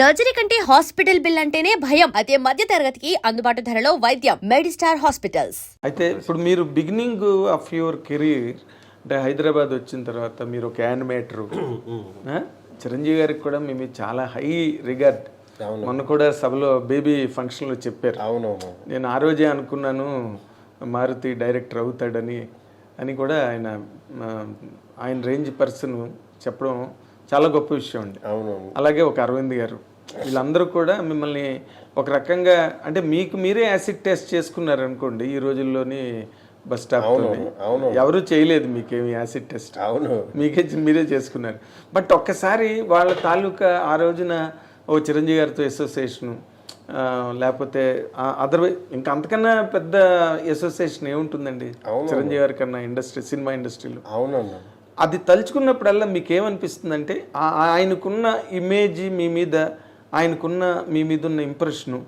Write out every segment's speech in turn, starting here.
Surgery కంటే hospital bill అంటేనే భయం. అదే మధ్య తరగతికి అందుబాటు ధరలో వైద్యం. Medistar hospitals. అయితే ఇప్పుడు మీరు బిగినింగ్ ఆఫ్ యువర్ కెరీర్ అంటే హైదరాబాద్ వచ్చిన తర్వాత మీరు ఒక యానిమేటర్. చిరంజీవి గారికి కూడా మీ మీద చాలా హై రిగార్డ్. మొన్న కూడా సభలో బేబీ ఫంక్షన్లో చెప్పారు. అవునవును. నేను ఆ రోజే అనుకున్నాను మారుతి డైరెక్టర్ అవుతాడని అని కూడా ఆయన ఆయన రేంజ్ పర్సన్ చెప్పడం చాలా గొప్ప విషయం అండి. అవునవును. అలాగే ఒక అరవింద్ గారు. వీళ్ళందరూ కూడా మిమ్మల్ని ఒక రకంగా అంటే మీకు మీరే యాసిడ్ టెస్ట్ చేసుకున్నారు అనుకోండి ఈ రోజుల్లోని బస్ స్టాప్ ఎవరు చేయలేదు మీకేమి యాసిడ్ టెస్ట్. అవును. మీకే మీరే చేసుకున్నారు. బట్ ఒక్కసారి వాళ్ళ తాలూకా ఆ రోజున ఓ చిరంజీవి గారితో అసోసియేషను లేకపోతే అదర్వైజ్ ఇంకా అంతకన్నా పెద్ద అసోసియేషన్ ఏముంటుందండి? చిరంజీవి గారి కన్నా ఇండస్ట్రీ సినిమా ఇండస్ట్రీలో అవునన్నా అది తలుచుకున్నప్పుడల్లా మీకు ఏమనిపిస్తుందంటే ఆ- ఆయనకున్న ఇమేజ్ మీ మీద ఆయనకున్న మీ మీద ఉన్న ఇంప్రెషను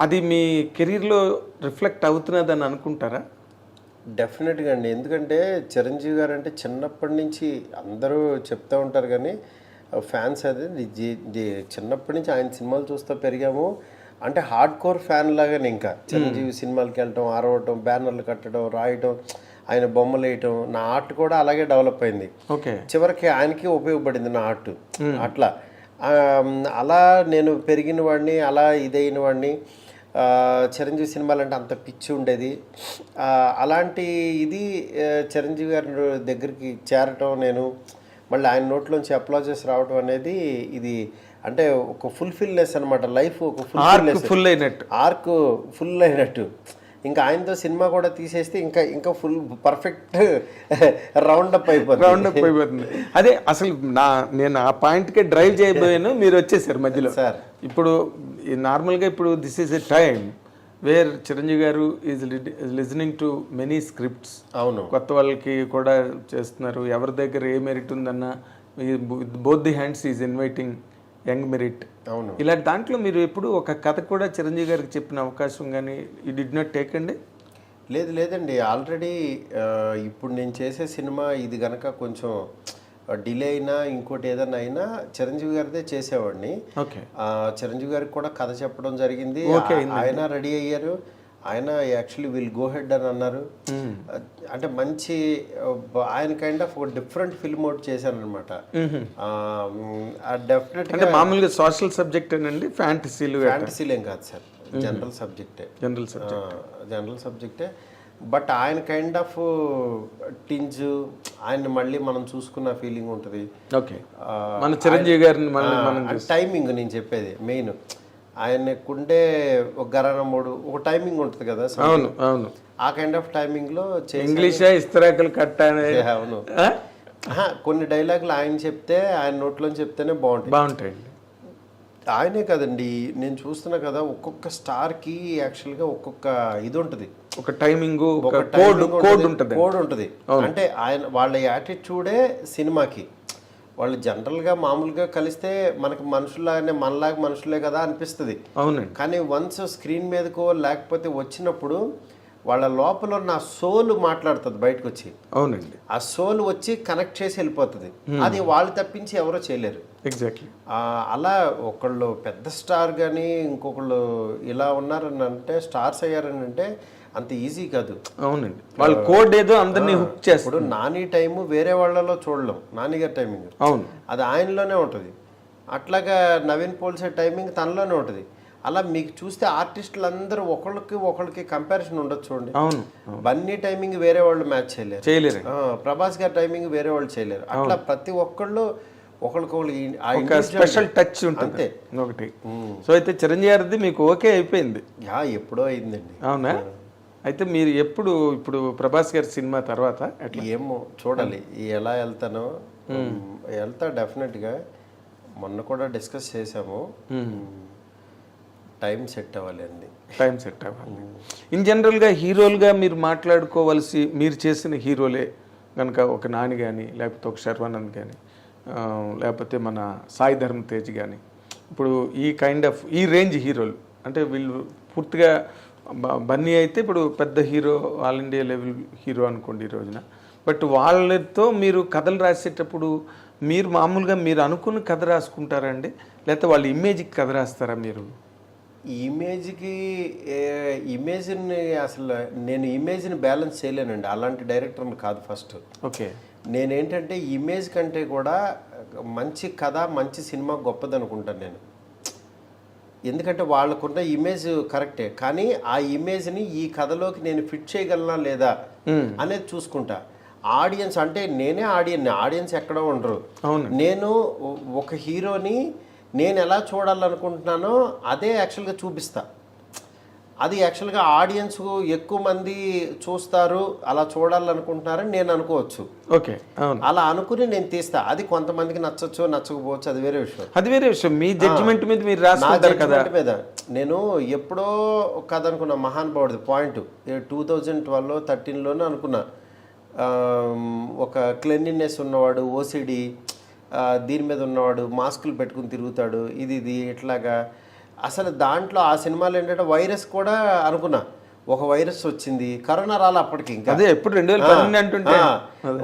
అది మీ కెరీర్లో రిఫ్లెక్ట్ అవుతున్నదని అనుకుంటారా? డెఫినెట్గా అండి. ఎందుకంటే చిరంజీవి గారు అంటే చిన్నప్పటి నుంచి అందరూ చెప్తూ ఉంటారు కానీ ఫ్యాన్స్ అది చిన్నప్పటి నుంచి ఆయన సినిమాలు చూస్తూ పెరిగాము. అంటే హార్డ్ కోర్ ఫ్యాన్ లాగానే ఇంకా. చిరంజీవి సినిమాలకి వెళ్ళటం ఆరవటం బ్యానర్లు కట్టడం రాయటం ఆయన బొమ్మలు వేయటం నా ఆర్ట్ కూడా అలాగే డెవలప్ అయింది. ఓకే. చివరికి ఆయనకి ఉపయోగపడింది నా ఆర్ట్. అట్లా. అలా నేను పెరిగిన వాడిని అలా ఇదైన వాడిని చిరంజీవి సినిమాలు అంటే అంత పిచ్చి ఉండేది. అలాంటి ఇది చిరంజీవి గారి దగ్గరికి చేరటం నేను మళ్ళీ ఆయన నోట్లోంచి అప్లాజెస్ రావటం అనేది ఇది అంటే ఒక ఫుల్ఫిల్నెస్ అనమాట లైఫ్ ఒక ఫుల్ఫిల్నెస్. ఫుల్ అయినట్టు. ఆర్క్ ఫుల్ అయినట్టు. ఇంకా ఆయనతో సినిమా కూడా తీసేస్తే ఇంకా ఇంకా ఫుల్ పర్ఫెక్ట్ రౌండ్ అప్ అయిపోతుంది. రౌండ్ అప్ అయిపోతుంది. అదే అసలు నా నేను ఆ పాయింట్కే డ్రైవ్ చేయబోయాను మీరు వచ్చేసారు మధ్యలో. సార్ ఇప్పుడు ఈ నార్మల్గా ఇప్పుడు this is a time where Chiranjeevi garu is listening to many scripts అవును. కొత్త వాళ్ళకి కూడా చేస్తున్నారు. ఎవరి దగ్గర ఏ మెరిట్ ఉందన్న both the hands is inviting young merit. అవును. ఇలాంటి దాంట్లో మీరు ఎప్పుడు ఒక కథ కూడా చిరంజీవి గారికి చెప్పిన అవకాశం కానీ ఈ డిడ్ నాట్ టేక్ అండి? లేదు లేదండి. ఆల్రెడీ ఇప్పుడు నేను చేసే సినిమా ఇది గనక కొంచెం డిలే అయినా ఇంకోటి ఏదైనా అయినా చిరంజీవి గారిదే చేసేవాడిని. చిరంజీవి గారికి కూడా కథ చెప్పడం జరిగింది. ఆయన రెడీ అయ్యారు. ఆయన యాక్చువల్లీ విల్ గో హెడ్ అని అన్నారు. అంటే మంచి ఆయన కైండ్ ఆఫ్ ఒక డిఫరెంట్ ఫిల్మ్ ఒకటి చేశాను అనమాట డెఫినెట్ అంటే మామూలుగా సోషల్ సబ్జెక్ట్ అండి ఫ్యాంటసీలు ఫ్యాంటసీలేం కాదు సార్. జనరల్ సబ్జెక్టే జనరల్ సబ్జెక్ట్ జనరల్ సబ్జెక్టే బట్ ఆయన కైండ్ ఆఫ్ టింజ్ ఆయన మళ్ళీ మనం చూసుకున్న ఫీలింగ్ ఉంటుంది. ఓకే మన చిరంజీవి గారిని టైమింగ్ నేను చెప్పేది మెయిన్. ఆయనకుండే ఒక గరాన మూడు ఒక టైమింగ్ ఉంటుంది కదా అవును అవును. ఆ కైండ్ ఆఫ్ టైమింగ్లో ఇంగ్లీషా ఇస్తరాకులు అవును. కొన్ని డైలాగులు ఆయన చెప్తే ఆయన నోట్లో చెప్తేనే బాగుంటాయి. బాగుంటాయండి. ఆయనే కదండి నేను చూస్తున్నా కదా ఒక్కొక్క స్టార్కి యాక్చువల్గా ఒక్కొక్క ఇది ఉంటుంది. ఒక టైమింగ్ ఉంటుంది కోడ్ ఉంటుంది. అంటే ఆయన వాళ్ళ యాటిట్యూడే సినిమాకి. వాళ్ళు జనరల్గా మామూలుగా కలిస్తే మనకి మనుషుల్లాగానే మనలాగా మనుషులే కదా అనిపిస్తుంది. అవునండి. కానీ వన్స్ స్క్రీన్ మీదకో లేకపోతే వచ్చినప్పుడు వాళ్ళ లోపల ఉన్న ఆ సోల్ మాట్లాడుతుంది బయటకు వచ్చి అవునండి. ఆ సోల్ వచ్చి కనెక్ట్ చేసి వెళ్ళిపోతుంది. అది వాళ్ళు తప్పించి ఎవరో చేయలేరు. ఎగ్జాక్ట్లీ. అలా ఒకళ్ళు పెద్ద స్టార్ కానీ ఇంకొకళ్ళు ఇలా ఉన్నారని అంటే స్టార్స్ అయ్యారని అంటే అంత ఈజీ కాదు. అవునండి. వాళ్ళ కోడ్ ఏదో అందరినీ హుక్ చేస్తారు నాని టైము వేరే వాళ్ళలో చూడలేం. నాని గారి టైమింగ్. అవును. అది ఆయనలోనే ఉంటుంది. అట్లాగా నవీన్ పోల్సే టైమింగ్ తనలోనే ఉంటుంది. అలా మీకు చూస్తే ఆర్టిస్టులు అందరూ ఒకళ్ళకి ఒకళ్ళకి కంపారిజన్ ఉండదు చూడండి. అవును బన్నీ టైమింగ్ వేరే వాళ్ళు మ్యాచ్ చేయలేరు. చేయలేరు ప్రభాస్ గారి టైమింగ్ వేరే వాళ్ళు చేయలేరు. అట్లా ప్రతి ఒక్కళ్ళు ఒకళ్ళకొకళ్ళు ఈ- ఆ ఒక individual- స్పెషల్ టచ్ ఉంటుంది అంతే. ఒకటి. సో అయితే చిరంజీవి గారిది మీకు ఓకే అయిపోయింది. యా ఎప్పుడో అయిందండి. అవునా? అయితే మీరు ఎప్పుడు ఇప్పుడు ప్రభాస్ గారి సినిమా తర్వాత ఏమో చూడాలి. ఎలా వెళ్తానో వెళ్తా డెఫినెట్గా. మొన్న కూడా డిస్కస్ చేసాము టైం సెట్ అవ్వాలి అండి టైం సెట్ అవ్వాలి. ఇన్ జనరల్గా హీరోలుగా మీరు మాట్లాడుకోవాల్సి మీరు చేసిన హీరోలే కనుక ఒక నాని కానీ లేకపోతే ఒక శర్వానంద్ కానీ లేకపోతే మన సాయి ధర్మ తేజ్ కానీ ఇప్పుడు ఈ కైండ్ ఆఫ్ ఈ రేంజ్ హీరోలు అంటే వీళ్ళు పూర్తిగా బన్నీ అయితే ఇప్పుడు పెద్ద hero all India level hero అనుకోండి ఈ రోజున. బట్ వాళ్ళతో మీరు కథలు రాసేటప్పుడు మీరు మామూలుగా మీరు అనుకున్న కథ రాసుకుంటారా అండి? లేకపోతే వాళ్ళ ఇమేజ్కి కథ రాస్తారా మీరు? ఇమేజ్కి ఇమేజ్ని అసలు నేను ఇమేజ్ని బ్యాలెన్స్ చేయలేనండి. అలాంటి డైరెక్టర్ని కాదు ఫస్ట్. ఓకే. నేనేంటంటే ఇమేజ్ కంటే కూడా మంచి కథ మంచి సినిమా గొప్పది అనుకుంటాను నేను. ఎందుకంటే వాళ్ళకున్న ఇమేజ్ కరెక్టే కానీ ఆ ఇమేజ్ని ఈ కథలోకి నేను ఫిట్ చేయగలనా లేదా అనేది చూసుకుంటా. ఆడియన్స్ అంటే నేనే ఆడియన్ ఆడియన్స్ ఎక్కడో ఉండరు. నేను ఒక హీరోని నేను ఎలా చూడాలనుకుంటున్నానో అదే యాక్చువల్గా చూపిస్తా. అది యాక్చువల్గా ఆడియన్స్ ఎక్కువ మంది చూస్తారు అలా చూడాలనుకుంటున్నారని నేను అనుకోవచ్చు. ఓకే అలా అనుకుని నేను తీస్తా. అది కొంతమందికి నచ్చచ్చు నచ్చకపోవచ్చు అది వేరే విషయం. అది వేరే విషయం. మీ జడ్జిమెంట్ మీద మీరు రాసుకుంటారు కదా. మీద. నేను ఎప్పుడో అనుకున్నా మహానుభావుడిది పాయింట్. టూ థౌజండ్ ట్వెల్వ్లో థర్టీన్లోనే అనుకున్నా. ఒక క్లెన్లీనెస్ ఉన్నవాడు ఓసిడి దీని మీద ఉన్నవాడు మాస్కులు పెట్టుకుని తిరుగుతాడు ఇది ఇది ఇట్లాగా. అసలు దాంట్లో ఆ సినిమాలో ఏంటంటే వైరస్ కూడా అనుకున్నా. ఒక వైరస్ వచ్చింది. కరోనా రాలే అప్పటికి ఇంకా. అదే ఎప్పుడు రెండు వేల పన్నెండు అంటుంటే.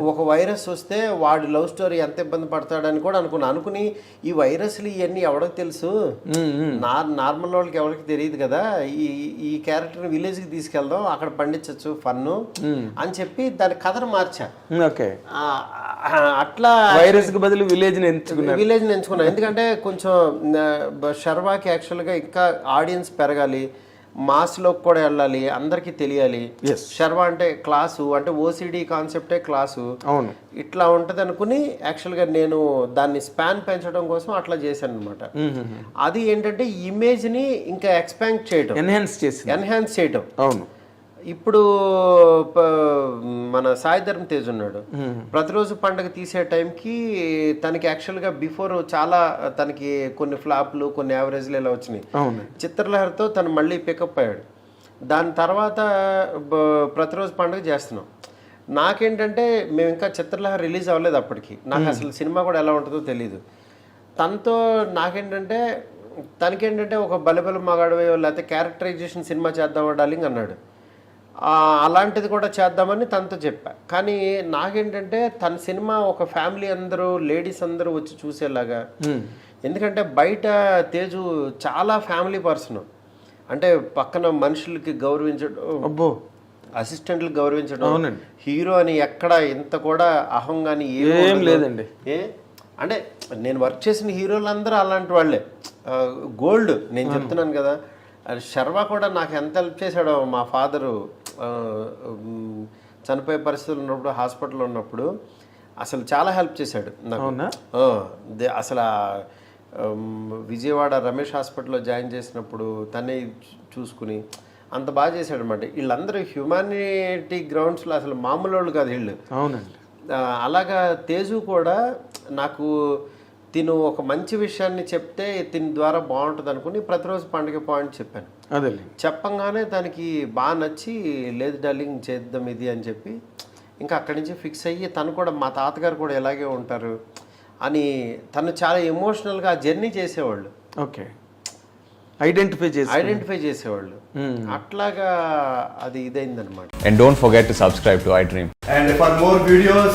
ఒక వైరస్ వస్తే వాడి లవ్ స్టోరీ ఎంత ఇబ్బంది పడతాడని కూడా అనుకున్నా. అనుకుని ఈ వైరస్లు ఇవన్నీ ఎవరికి తెలుసు? నార్ నార్మల్ వాళ్ళకి ఎవరికి తెలియదు కదా. ఈ ఈ క్యారెక్టర్ని విలేజ్కి తీసుకెళ్దాం. అక్కడ పండించవచ్చు ఫన్ను అని చెప్పి దాని కథను మార్చా. ఓకే. అట్లా వైరస్కి బదులు విలేజ్ని ఎంచుకున్నారు. విలేజ్ ఎంచుకున్నాను ఎందుకంటే కొంచెం శర్వాకి యాక్చువల్గా ఇంకా ఆడియన్స్ పెరగాలి మాస్లోకి కూడా వెళ్ళాలి అందరికీ తెలియాలి. శర్వా అంటే క్లాసు అంటే ఓసిడి కాన్సెప్టే క్లాసు. అవును. ఇట్లా ఉంటుంది అనుకుని యాక్చువల్గా నేను దాన్ని స్పాన్ పెంచడం కోసం అట్లా చేశాను అనమాట అది ఏంటంటే ఇమేజ్ని ఇంకా ఎక్స్పాండ్ చేయడం ఎన్హాన్స్ చేసింది. ఎన్హాన్స్ చేయడం అవును. ఇప్పుడు మన సాయి ధర్మ తేజ్ ఉన్నాడు. ప్రతిరోజు పండగ తీసే టైంకి తనకి యాక్చువల్గా బిఫోర్ చాలా తనకి కొన్ని ఫ్లాప్లు కొన్ని యావరేజ్లు ఇలా వచ్చినాయి. చిత్రలహరితో తను మళ్ళీ పికప్ అయ్యాడు. దాని తర్వాత ప్రతిరోజు పండుగ చేస్తున్నాం. నాకేంటంటే మేము ఇంకా చిత్రలహరి రిలీజ్ అవ్వలేదు అప్పటికి. నాకు అసలు సినిమా కూడా ఎలా ఉంటుందో తెలియదు తనతో నాకేంటంటే తనకేంటంటే ఒక బలబల మగాడవే లేకపోతే క్యారెక్టరైజేషన్ సినిమా చేద్దామా డార్లింగ్ అన్నాడు. అలాంటిది కూడా చేద్దామని తనతో చెప్పా. కానీ నాకేంటంటే తన సినిమా ఒక ఫ్యామిలీ అందరూ లేడీస్ అందరూ వచ్చి చూసేలాగా ఎందుకంటే బయట తేజు చాలా ఫ్యామిలీ పర్సన్. అంటే పక్కన మనుషులకి గౌరవించడం అబ్బో. అసిస్టెంట్లు గౌరవించడం. హీరో అని ఎక్కడ ఇంత కూడా అహం కానీ ఏం లేదండి. ఏ? అంటే నేను వర్క్ చేసిన హీరోలందరూ అలాంటి వాళ్ళే. గోల్డ్ నేను చెప్తున్నాను కదా. శర్వా కూడా నాకు ఎంత హెల్ప్ చేశాడో మా ఫాదరు చనిపోయే పరిస్థితులు ఉన్నప్పుడు హాస్పిటల్లో ఉన్నప్పుడు అసలు చాలా హెల్ప్ చేశాడు నాకు. అసలు విజయవాడ రమేష్ హాస్పిటల్లో జాయిన్ చేసినప్పుడు తనే చూసుకుని అంత బాగా చేశాడు అనమాట వీళ్ళందరూ హ్యుమానిటీ గ్రౌండ్స్లో అసలు మామూలు వాళ్ళు కాదు వీళ్ళు. అవునండి. అలాగా తేజు కూడా నాకు తిను ఒక మంచి విషయాన్ని చెప్తే దీని ద్వారా బాగుంటుంది అనుకుని ప్రతిరోజు పండుగ పాయింట్ చెప్పాను. అదేలే. చెప్పంగానే దానికి బాగా నచ్చి లేదు డార్లింగ్ చేద్దాం ఇది అని చెప్పి ఇంకా అక్కడి నుంచి ఫిక్స్ అయ్యి తను కూడా మా తాతగారు కూడా ఇలాగే ఉంటారు అని తను చాలా ఎమోషనల్గా ఆ జర్నీ చేసేవాళ్ళు. ఓకే. ఐడెంటిఫై చేసి ఐడెంటిఫై చేసేవాళ్ళు. అట్లాగా అది ఇదైందనమాట And don't forget to subscribe to iDream. And for more videos,